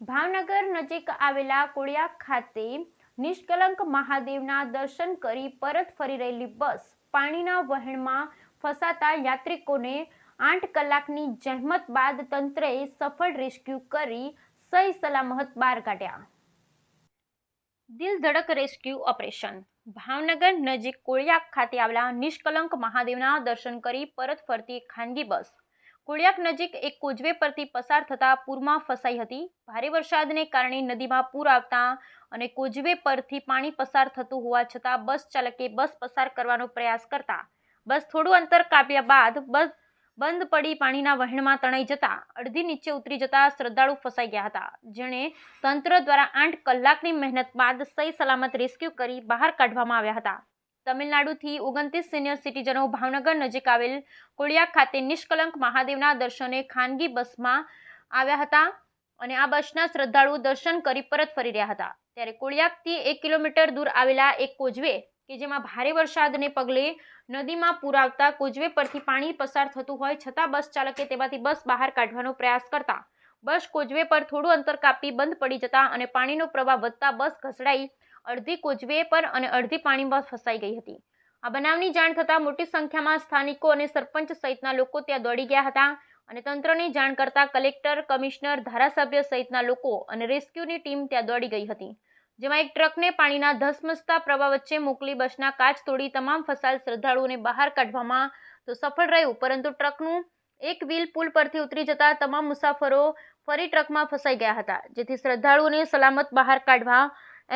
ભાવનગર નજીક આવેલા કોળિયા ખાતે નિષ્કલંક મહાદેવના દર્શન કરી પરત ફરી રહેલી બસ પાણીના વહેણમાં ફસાતા યાત્રિકોને આઠ કલાકની જહેમત બાદ તંત્રએ સફળ રેસ્ક્યુ કરી સહી સલામત બહાર કાઢ્યા. દિલ ધડક રેસ્ક્યુ ઓપરેશન. ભાવનગર નજીક કોળિયા ખાતે આવેલા નિષ્કલંક મહાદેવના દર્શન કરી પરત ફરતી ખાનગી બસ કોળિયાક નજીક એક કોજવે પરથી પસાર થતા પૂરમાં ફસાઈ હતી. ભારે વરસાદને કારણે નદીમાં પૂર આવતા અને કોજવે પરથી પાણી પસાર થતું હોવા છતાં બસ ચાલકે બસ પસાર કરવાનો પ્રયાસ કરતા. બસ થોડું અંતર કાપ્યા બાદ બસ બંધ પડી પાણીના વહેણમાં તણાઈ જતા. અડધી નીચે ઉતરી જતા શ્રદ્ધાળુ ફસાઈ ગયા હતા. જેણે તંત્ર દ્વારા આઠ કલાકની મહેનત બાદ સહી સલામત રેસ્ક્યુ કરી બહાર કાઢવામાં આવ્યા હતા. તમિલનાડુથી ઓગણત્રીસ સિનિયર સિટીઝનો ભાવનગર નજીક આવેલ કોળિયાક ખાતે નિષ્કલંક મહાદેવના દર્શને ખાનગી બસમાં આવ્યા હતા અને આ બસના શ્રદ્ધાળુઓ દર્શન કરી પરત ફરી રહ્યા હતા. ત્યારે કોળિયાકથી એક કિલોમીટર દૂર આવેલા એક કોજવે કે જેમાં ભારે વરસાદને પગલે નદીમાં પૂર આવતા કોજવે પરથી પાણી પસાર થતું હોય છતાં બસ ચાલકે તેમાંથી બસ બહાર કાઢવાનો પ્રયાસ કરતા. બસ કોજવે પર થોડું અંતર કાપી બંધ પડી જતા અને પાણીનો પ્રવાહ વધતા બસ ઘસડાઈ અડધી કોજવે પર અને અડધી પાણીમાં ફસાઈ ગઈ હતી. આ બનાવની જાણ થતાં મોટી સંખ્યામાં સ્થાનિકો અને સરપંચ સહિતના લોકો ત્યાં દોડી ગયા હતા અને તંત્રની જાણ કરતાં કલેક્ટર, કમિશનર, ધારાસભ્ય સહિતના લોકો અને રેસ્ક્યુની ટીમ ત્યાં દોડી ગઈ હતી. જેમાં એક ટ્રકને પાણીના ધસમસતા પ્રવાહ વચ્ચે મોકલી બસના કાચ તોડી તમામ ફસાયેલ શ્રદ્ધાળુઓને બહાર કાઢવામાં તો સફળ રહ્યું, પરંતુ ટ્રકનું એક વ્હીલ પુલ પરથી ઉતરી જતા તમામ મુસાફરો ફરી ટ્રકમાં ફસાઈ ગયા હતા, જેથી શ્રદ્ધાળુઓને સલામત બહાર કાઢવા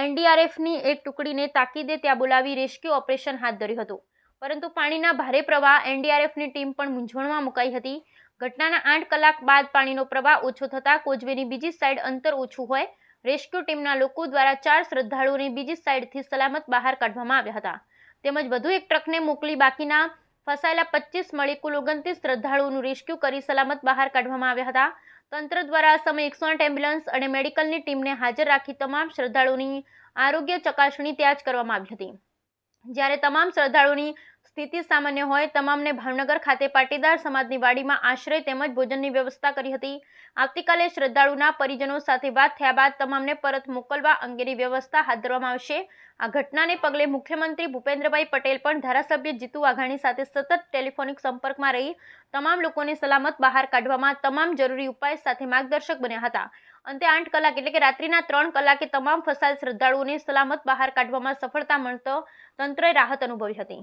એનડીઆરએફની એક ટુકડીને તાકીદે ત્યાં બોલાવી રેસ્ક્યુ ઓપરેશન હાથ ધર્યું હતું. પરંતુ પાણીના ભારે પ્રવાહ એનડીઆરએફની ટીમ પણ મૂંઝવણમાં મુકાઈ હતી. ઘટનાના આઠ કલાક બાદ પાણીનો પ્રવાહ ઓછો થતાં કોજવેની બીજી સાઈડ અંતર ઓછું હોય, રેસ્ક્યુ ટીમના લોકો દ્વારા ચાર શ્રદ્ધાળુઓને બીજી સાઈડથી સલામત બહાર કાઢવામાં આવ્યા હતા. તેમજ વધુ એક ટ્રકને મોકલી બાકીના ફસાયેલા પચીસ મળી કુલ ઓગણત્રીસ શ્રદ્ધાળુઓનું રેસ્ક્યુ કરી સલામત બહાર કાઢવામાં આવ્યા હતા. તંત્ર દ્વારા સમય એકસો આઠ એમ્બ્યુલન્સ અને મેડિકલની ટીમને હાજર રાખી તમામ શ્રદ્ધાળુઓની આરોગ્ય ચકાસણી ત્યાં જ કરવામાં આવી હતી. જ્યારે તમામ શ્રદ્ધાળુઓની સ્થિતિ સામાન્ય હોય, તમામને ભાવનગર ખાતે પાટીદાર સમાજની વાડીમાં આશ્રય તેમજ ભોજનની વ્યવસ્થા કરી હતી. આવતીકાલે શ્રદ્ધાળુના પરિજનો સાથે વાત થયા બાદ તમામને પરત મોકલવા અંગેની વ્યવસ્થા હાથ ધરવામાં આવશે. આ ઘટનાને પગલે મુખ્યમંત્રી ભૂપેન્દ્રભાઈ પટેલ પણ ધારાસભ્ય જીતુ વાઘાણી સાથે સતત ટેલિફોનિક સંપર્કમાં રહી, તમામ લોકોને સલામત બહાર કાઢવામાં તમામ જરૂરી ઉપાય સાથે માર્ગદર્શક બન્યા હતા. અંતે આઠ કલાક એટલે કે રાત્રિના ત્રણ કલાકે તમામ ફસાયેલ શ્રદ્ધાળુઓને સલામત બહાર કાઢવામાં સફળતા મળતો તંત્રએ રાહત અનુભવી હતી.